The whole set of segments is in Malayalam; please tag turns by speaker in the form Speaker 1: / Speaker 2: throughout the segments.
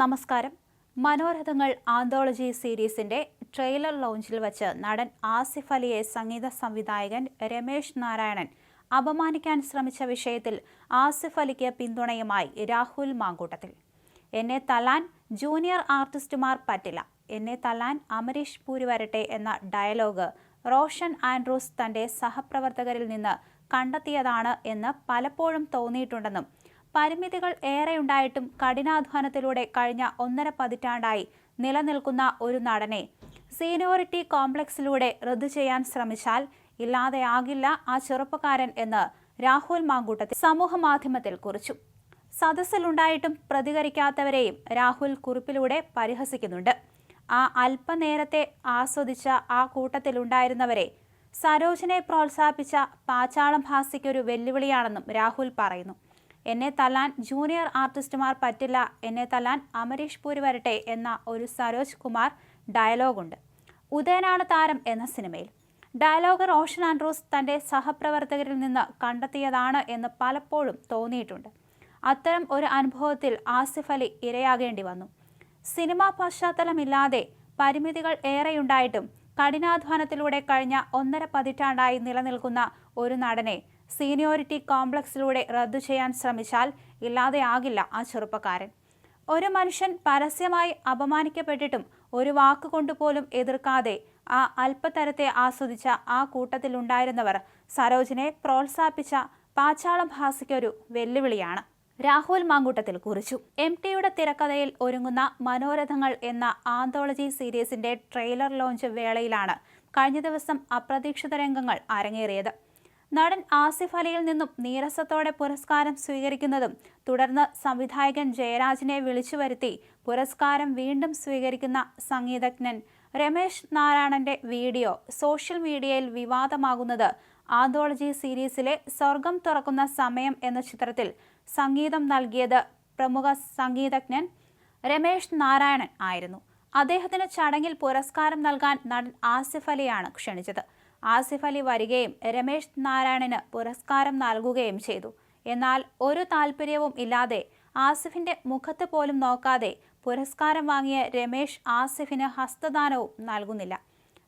Speaker 1: നമസ്കാരം. മനോരഥങ്ങൾ ആന്തോളജി സീരീസിന്റെ ട്രെയിലർ ലോഞ്ചിൽ വച്ച് നടൻ ആസിഫ് അലിയെ സംഗീത സംവിധായകൻ രമേശ് നാരായണൻ അപമാനിക്കാൻ ശ്രമിച്ച വിഷയത്തിൽ ആസിഫ് അലിക്ക് പിന്തുണയുമായി രാഹുൽ മാങ്കൂട്ടത്തിൽ. എന്നെ തലാൻ ജൂനിയർ ആർട്ടിസ്റ്റുമാർ പറ്റില്ല. എന്നെ തലാൻ അമരീഷ് പൂരി വരട്ടെ എന്ന ഡയലോഗ് റോഷൻ ആൻഡ്രൂസ് തന്റെ സഹപ്രവർത്തകരിൽ നിന്ന് കണ്ടെത്തിയതാണ് എന്ന് പലപ്പോഴും തോന്നിയിട്ടുണ്ടെന്നും പരിമിതികൾ ഏറെയുണ്ടായിട്ടും കഠിനാധ്വാനത്തിലൂടെ കഴിഞ്ഞ ഒന്നര പതിറ്റാണ്ടായി നിലനിൽക്കുന്ന ഒരു നടനെ. സീനിയോറിറ്റി കോംപ്ലക്സിലൂടെ റദ്ദു ചെയ്യാൻ ശ്രമിച്ചാൽ ഇല്ലാതെയാകില്ല ആ ചെറുപ്പക്കാരൻ എന്ന് രാഹുൽ മാങ്കൂട്ടത്തിൽ സമൂഹ മാധ്യമത്തിൽ കുറിച്ചു. സദസ്സിലുണ്ടായിട്ടും പ്രതികരിക്കാത്തവരെയും രാഹുൽ കുറിപ്പിലൂടെ പരിഹസിക്കുന്നുണ്ട്. ആ അല്പനേരത്തെ ആസ്വദിച്ച ആ കൂട്ടത്തിലുണ്ടായിരുന്നവരെ സരോജിനെ പ്രോത്സാഹിപ്പിച്ച പാച്ചാളം ഭാസിക്കൊരു വെല്ലുവിളിയാണെന്നും രാഹുൽ പറയുന്നു. എന്നെ തല്ലാൻ ജൂനിയർ ആർട്ടിസ്റ്റുമാർ പറ്റില്ല. എന്നെ തല്ലാൻ അമരീഷ് പൂരി വരട്ടെ എന്ന ഒരു സരോജ് കുമാർ ഡയലോഗുണ്ട്. ഉദയനാണ് താരം എന്ന സിനിമയിൽ. ഡയലോഗ് റോഷൻ ആൻഡ്രൂസ് തന്റെ സഹപ്രവർത്തകരിൽ നിന്ന് കണ്ടെത്തിയതാണ് എന്ന് പലപ്പോഴും തോന്നിയിട്ടുണ്ട്. അത്തരം ഒരു അനുഭവത്തിൽ ആസിഫ് അലി ഇരയാകേണ്ടി വന്നു. സിനിമാ പശ്ചാത്തലമില്ലാതെ പരിമിതികൾ ഏറെയുണ്ടായിട്ടും കഠിനാധ്വാനത്തിലൂടെ കഴിഞ്ഞ ഒന്നര പതിറ്റാണ്ടായി നിലനിൽക്കുന്ന ഒരു നടനെ സീനിയോറിറ്റി കോംപ്ലക്സിലൂടെ റദ്ദു ചെയ്യാൻ ശ്രമിച്ചാൽ ഇല്ലാതെയാകില്ല ആ ചെറുപ്പക്കാരൻ. ഒരു മനുഷ്യൻ പരസ്യമായി അപമാനിക്കപ്പെട്ടിട്ടും ഒരു വാക്കുകൊണ്ട് പോലും എതിർക്കാതെ ആ അല്പതരത്തെ ആസ്വദിച്ച ആ കൂട്ടത്തിലുണ്ടായിരുന്നവർ സരോജിനെ പ്രോത്സാഹിപ്പിച്ച പാച്ചാളം ഭാസിക്കൊരു വെല്ലുവിളിയാണ്. രാഹുൽ മാങ്കൂട്ടത്തിൽ കുറിച്ചു. എം ടിയുടെ തിരക്കഥയിൽ ഒരുങ്ങുന്ന മനോരഥങ്ങൾ എന്ന ആന്തോളജി സീരീസിന്റെ ട്രെയിലർ ലോഞ്ച് വേളയിലാണ് കഴിഞ്ഞ ദിവസം അപ്രതീക്ഷിത രംഗങ്ങൾ അരങ്ങേറിയത്. നടൻ ആസിഫ് അലിയിൽ നിന്നും നീരസത്തോടെ പുരസ്കാരം സ്വീകരിക്കുന്നതും തുടർന്ന് സംവിധായകൻ ജയരാജിനെ വിളിച്ചു വരുത്തി പുരസ്കാരം വീണ്ടും സ്വീകരിക്കുന്ന സംഗീതജ്ഞൻ രമേശ് നാരായണന്റെ വീഡിയോ സോഷ്യൽ മീഡിയയിൽ വിവാദമാകുന്നത് ആന്തോളജി സീരീസിലെ സ്വർഗം തുറക്കുന്ന സമയം എന്ന ചിത്രത്തിൽ സംഗീതം നൽകിയത് പ്രമുഖ സംഗീതജ്ഞൻ രമേശ് നാരായണൻ ആയിരുന്നു. അദ്ദേഹത്തിന് ചടങ്ങിൽ പുരസ്കാരം നൽകാൻ നടൻ ആസിഫ് അലിയാണ് ക്ഷണിച്ചത്. ആസിഫ് അലി വരികയും രമേശ് നാരായണന് പുരസ്കാരം നൽകുകയും ചെയ്തു. എന്നാൽ ഒരു താല്പര്യവും ഇല്ലാതെ ആസിഫിന്റെ മുഖത്ത് പോലും നോക്കാതെ പുരസ്കാരം വാങ്ങിയ രമേശ് ആസിഫിന് ഹസ്തദാനവും നൽകുന്നില്ല.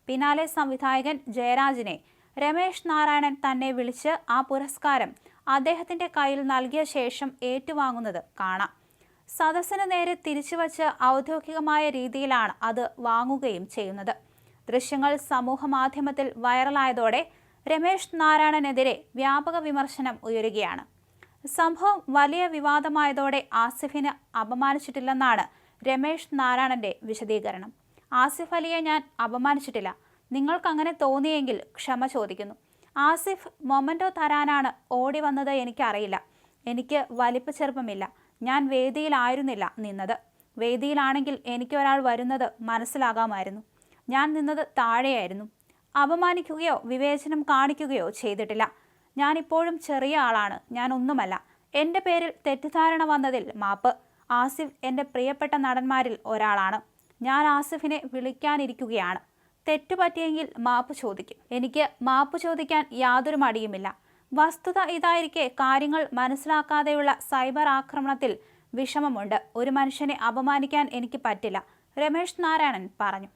Speaker 1: പിന്നാലെ സംവിധായകൻ ജയരാജിനെ രമേശ് നാരായണൻ തന്നെ വിളിച്ച് ആ പുരസ്കാരം അദ്ദേഹത്തിന്റെ കയ്യിൽ നൽകിയ ശേഷം ഏറ്റുവാങ്ങുന്നത് കാണാം. സദസ്സിന് നേരെ തിരിച്ചുവച്ച് ഔദ്യോഗികമായ രീതിയിലാണ് അത് വാങ്ങുകയും ചെയ്യുന്നത്. ദൃശ്യങ്ങൾ സമൂഹമാധ്യമത്തിൽ വൈറലായതോടെ രമേശ് നാരായണനെതിരെ വ്യാപക വിമർശനം ഉയരുകയാണ്. സംഭവം വലിയ വിവാദമായതോടെ ആസിഫിന് അപമാനിച്ചിട്ടില്ലെന്നാണ് രമേശ് നാരായണന്റെ വിശദീകരണം. ആസിഫ് അലിയെ ഞാൻ അപമാനിച്ചിട്ടില്ല. നിങ്ങൾക്ക് അങ്ങനെ തോന്നിയെങ്കിൽ ക്ഷമ ചോദിക്കുന്നു. ആസിഫ് മൊമന്റോ തരാനാണ് ഓടി വന്നത് എനിക്കറിയില്ല. എനിക്ക് വലിപ്പ ചെറുപ്പമില്ല. ഞാൻ വേദിയിലായിരുന്നില്ല നിന്നത്. വേദിയിലാണെങ്കിൽ എനിക്കൊരാൾ വരുന്നത് മനസ്സിലാകാമായിരുന്നു. ഞാൻ നിന്നത് താഴെയായിരുന്നു. അപമാനിക്കുകയോ വിവേചനം കാണിക്കുകയോ ചെയ്തിട്ടില്ല. ഞാനിപ്പോഴും ചെറിയ ആളാണ്. ഞാൻ ഒന്നുമല്ല. എന്റെ പേരിൽ തെറ്റിദ്ധാരണ വന്നതിൽ മാപ്പ്. ആസിഫ് എന്റെ പ്രിയപ്പെട്ട നടന്മാരിൽ ഒരാളാണ്. ഞാൻ ആസിഫിനെ വിളിക്കാനിരിക്കുകയാണ്. തെറ്റുപറ്റിയെങ്കിൽ മാപ്പ് ചോദിക്കും. എനിക്ക് മാപ്പ് ചോദിക്കാൻ യാതൊരു മടിയുമില്ല. വസ്തുത ഇതായിരിക്കെ കാര്യങ്ങൾ മനസ്സിലാക്കാതെയുള്ള സൈബർ ആക്രമണത്തിൽ വിഷമമുണ്ട്. ഒരു മനുഷ്യനെ അപമാനിക്കാൻ എനിക്ക് പറ്റില്ല. രമേശ് നാരായണൻ പറഞ്ഞു.